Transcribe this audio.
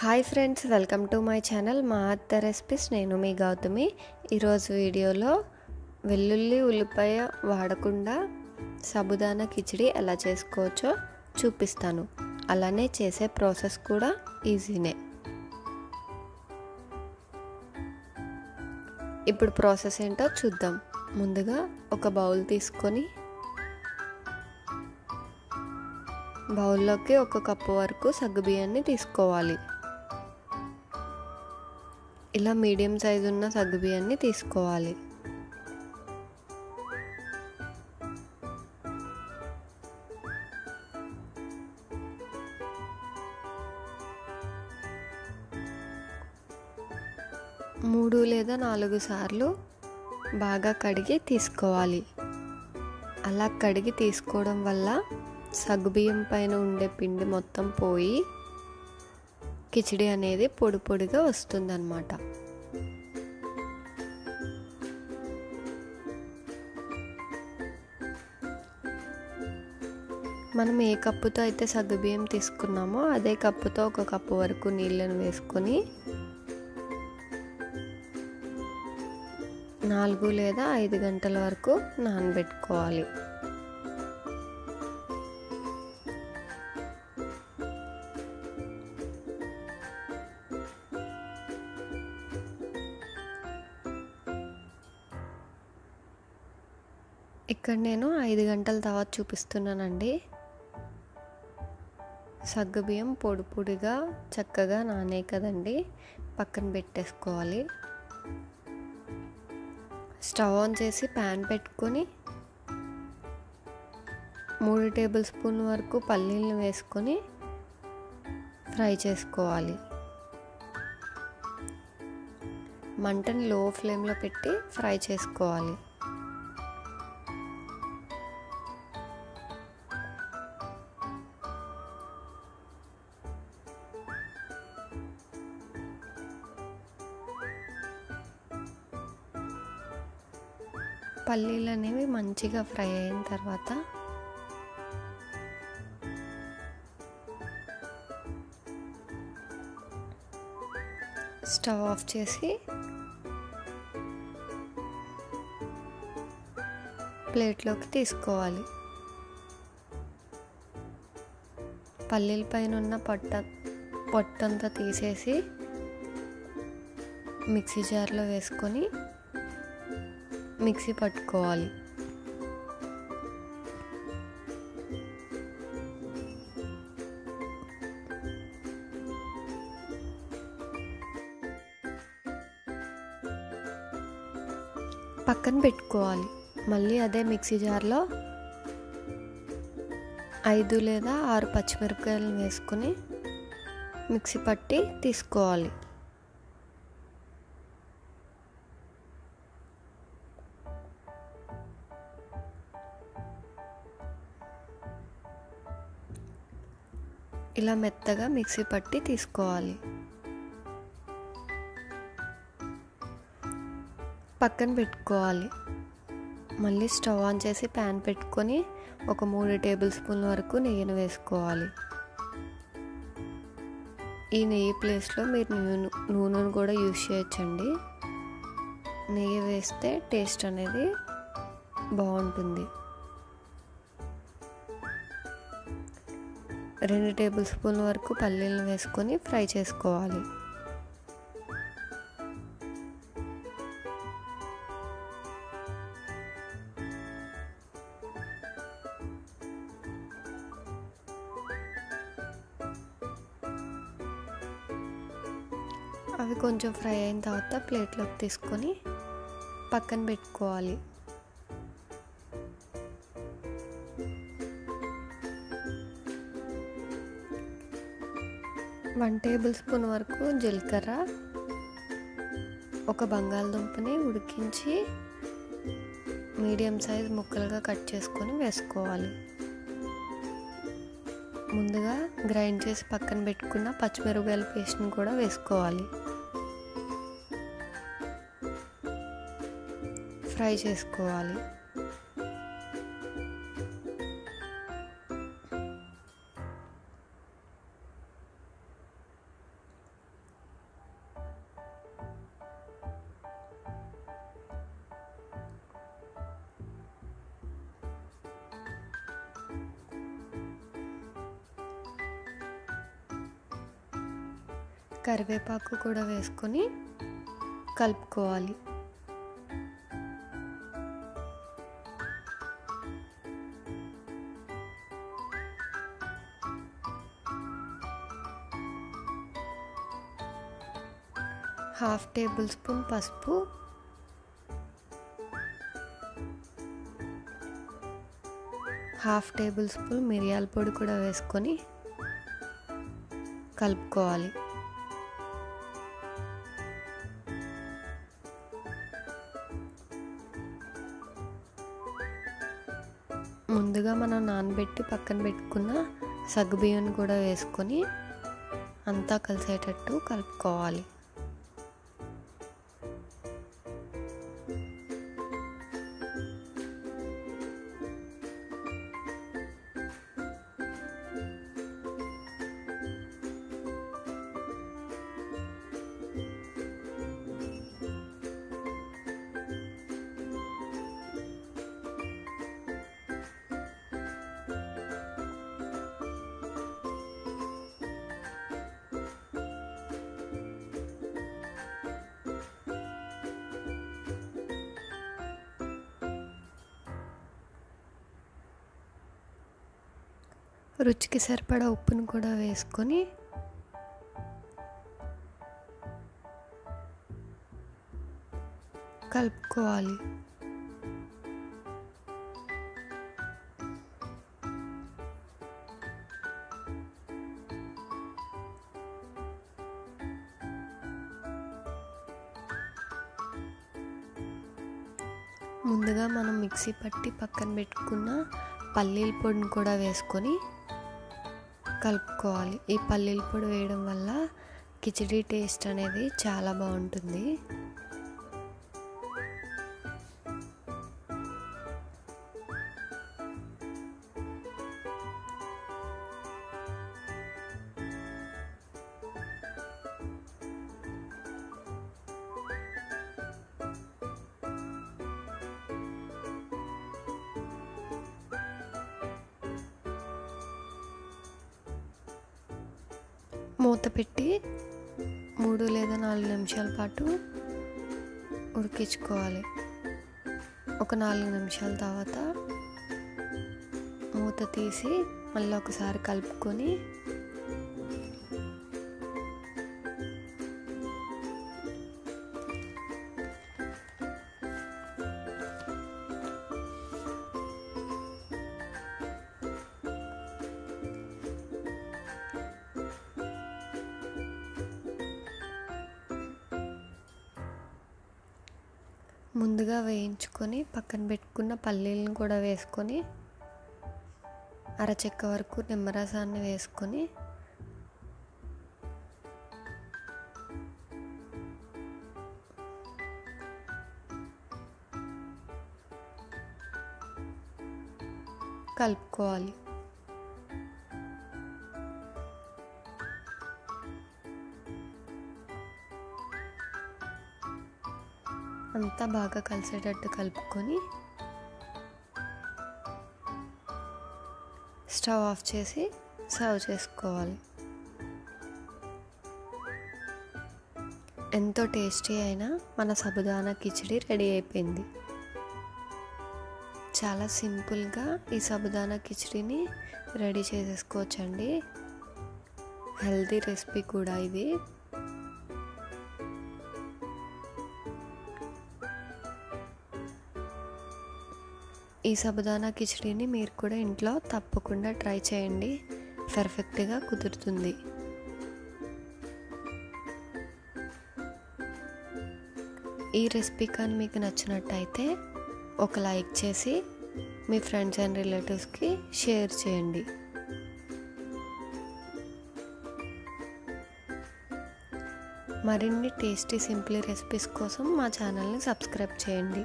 Hi friends welcome to my channel. మా అత్త recipes నేను మీ గౌతమి. ఈరోజు వీడియోలో వెల్లుల్లి ఉల్లిపాయ వాడకుండా సబుదానా కిచిడి ఎలా చేసుకోవచ్చో చూపిస్తాను. అలానే చేసే ప్రాసెస్ కూడా ఈజీనే. ఇప్పుడు ప్రాసెస్ ఏంటో చూద్దాం. ముందుగా ఒక బౌల్ తీసుకొని బౌల్లోకి ఒక కప్పు వరకు సగ్గుబియ్యాన్ని తీసుకోవాలి. ఇలా మీడియం సైజు ఉన్న సగ్గుబియ్యాన్ని తీసుకోవాలి. మూడు లేదా నాలుగు సార్లు బాగా కడిగి తీసుకోవాలి. అలా కడిగి తీసుకోవడం వల్ల సగ్గుబియ్యం పైన ఉండే పిండి మొత్తం పోయి కిచిడి అనేది పొడి పొడిగా వస్తుందన్నమాట. మనం ఏ కప్పుతో అయితే సగ్గుబియ్యం తీసుకున్నామో అదే కప్పుతో ఒక కప్పు వరకు నీళ్ళను వేసుకొని నాలుగు లేదా ఐదు గంటల వరకు నానబెట్టుకోవాలి. ఇక్కడ నేను ఐదు గంటల తర్వాత చూపిస్తున్నానండి. సగ్గుబియ్యం పొడి పొడిగా చక్కగా నానే కదండి. పక్కన పెట్టేసుకోవాలి. స్టవ్ ఆన్ చేసి ప్యాన్ పెట్టుకొని మూడు టేబుల్ స్పూన్ వరకు పల్లీలను వేసుకొని ఫ్రై చేసుకోవాలి. మంటని లో ఫ్లేమ్లో పెట్టి ఫ్రై చేసుకోవాలి. పల్లీలు అనేవి మంచిగా ఫ్రై అయిన తర్వాత స్టవ్ ఆఫ్ చేసి ప్లేట్లోకి తీసుకోవాలి. పల్లీల పైన ఉన్న పొట్ట పొట్టంతా తీసేసి మిక్సీ జార్లో వేసుకొని మిక్సీ పట్టుకోవాలి. పక్కన పెట్టుకోవాలి. మళ్ళీ అదే మిక్సీ జార్లో ఐదు లేదా ఆరు పచ్చిమిరపకాయలు వేసుకొని మిక్సీ పట్టి తీసుకోవాలి. ఇలా మెత్తగా మిక్సీ పట్టి తీసుకోవాలి. పక్కన పెట్టుకోవాలి. మళ్ళీ స్టవ్ ఆన్ చేసి ప్యాన్ పెట్టుకొని ఒక మూడు టేబుల్ స్పూన్ల వరకు నెయ్యిని వేసుకోవాలి. ఈ నెయ్యి ప్లేస్లో మీరు నూనె నూనెను కూడా యూజ్ చేయొచ్చండి. నెయ్యి వేస్తే టేస్ట్ అనేది బాగుంటుంది. రెండు టేబుల్ స్పూన్ వరకు పల్లీలను వేసుకొని ఫ్రై చేసుకోవాలి. అవి కొంచెం ఫ్రై అయిన తర్వాత ప్లేట్లోకి తీసుకొని పక్కన పెట్టుకోవాలి. వన్ టేబుల్ స్పూన్ వరకు జీలకర్ర ఒక బంగాళదుంపని ఉడికించి మీడియం సైజ్ ముక్కలుగా కట్ చేసుకొని వేసుకోవాలి. ముందుగా గ్రైండ్ చేసి పక్కన పెట్టుకున్న పచ్చిమిరపకాయల పేస్ట్ని కూడా వేసుకోవాలి. ఫ్రై చేసుకోవాలి. కరివేపాకు కూడా వేసుకొని కలుపుకోవాలి. హాఫ్ టేబుల్ స్పూన్ పసుపు. హాఫ్ టేబుల్ స్పూన్ మిరియాల పొడి కూడా వేసుకొని కలుపుకోవాలి. ముందుగా మనం నానబెట్టి పక్కన పెట్టుకున్న సగ్గుబియ్యం కూడా వేసుకొని అంతా కలిసేటట్టు కలుపుకోవాలి. రుచికి సరిపడా ఉప్పును కూడా వేసుకొని కలుపుకోవాలి. ముందుగా మనం మిక్సీ పట్టి పక్కన పెట్టుకున్న పల్లీల పొడిని కూడా వేసుకొని కలుపుకోవాలి. ఈ పల్లీల పొడి వేయడం వల్ల కిచిడి టేస్ట్ అనేది చాలా బాగుంటుంది. మూత పెట్టి మూడు లేదా నాలుగు నిమిషాల పాటు ఉడికించుకోవాలి. ఒక నాలుగు నిమిషాల తర్వాత మూత తీసి మళ్ళీ ఒకసారి కలుపుకొని ముందుగా వేయించుకొని పక్కన పెట్టుకున్న పల్లీలను కూడా వేసుకొని అరచెక్క వరకు నిమ్మరసాన్ని వేసుకొని కలుపుకోవాలి. అంతా బాగా కలిసేటట్టు కలుపుకొని స్టవ్ ఆఫ్ చేసి సర్వ్ చేసుకోవాలి. ఎంతో టేస్టీ అయిన మన సబుదానా కిచిడి రెడీ అయిపోయింది. చాలా సింపుల్గా ఈ సబుదానా కిచిడిని రెడీ చేసేసుకోవచ్చండి. హెల్తీ రెసిపీ కూడా ఇది. ఈ సబుదానా కిచడీని మీరు కూడా ఇంట్లో తప్పకుండా ట్రై చేయండి. పర్ఫెక్ట్గా కుదురుతుంది. ఈ రెసిపీ కానీ మీకు నచ్చినట్టయితే ఒక లైక్ చేసి మీ ఫ్రెండ్స్ అండ్ రిలేటివ్స్కి షేర్ చేయండి. మరిన్ని టేస్టీ సింప్లీ రెసిపీస్ కోసం మా ఛానల్ని సబ్స్క్రైబ్ చేయండి.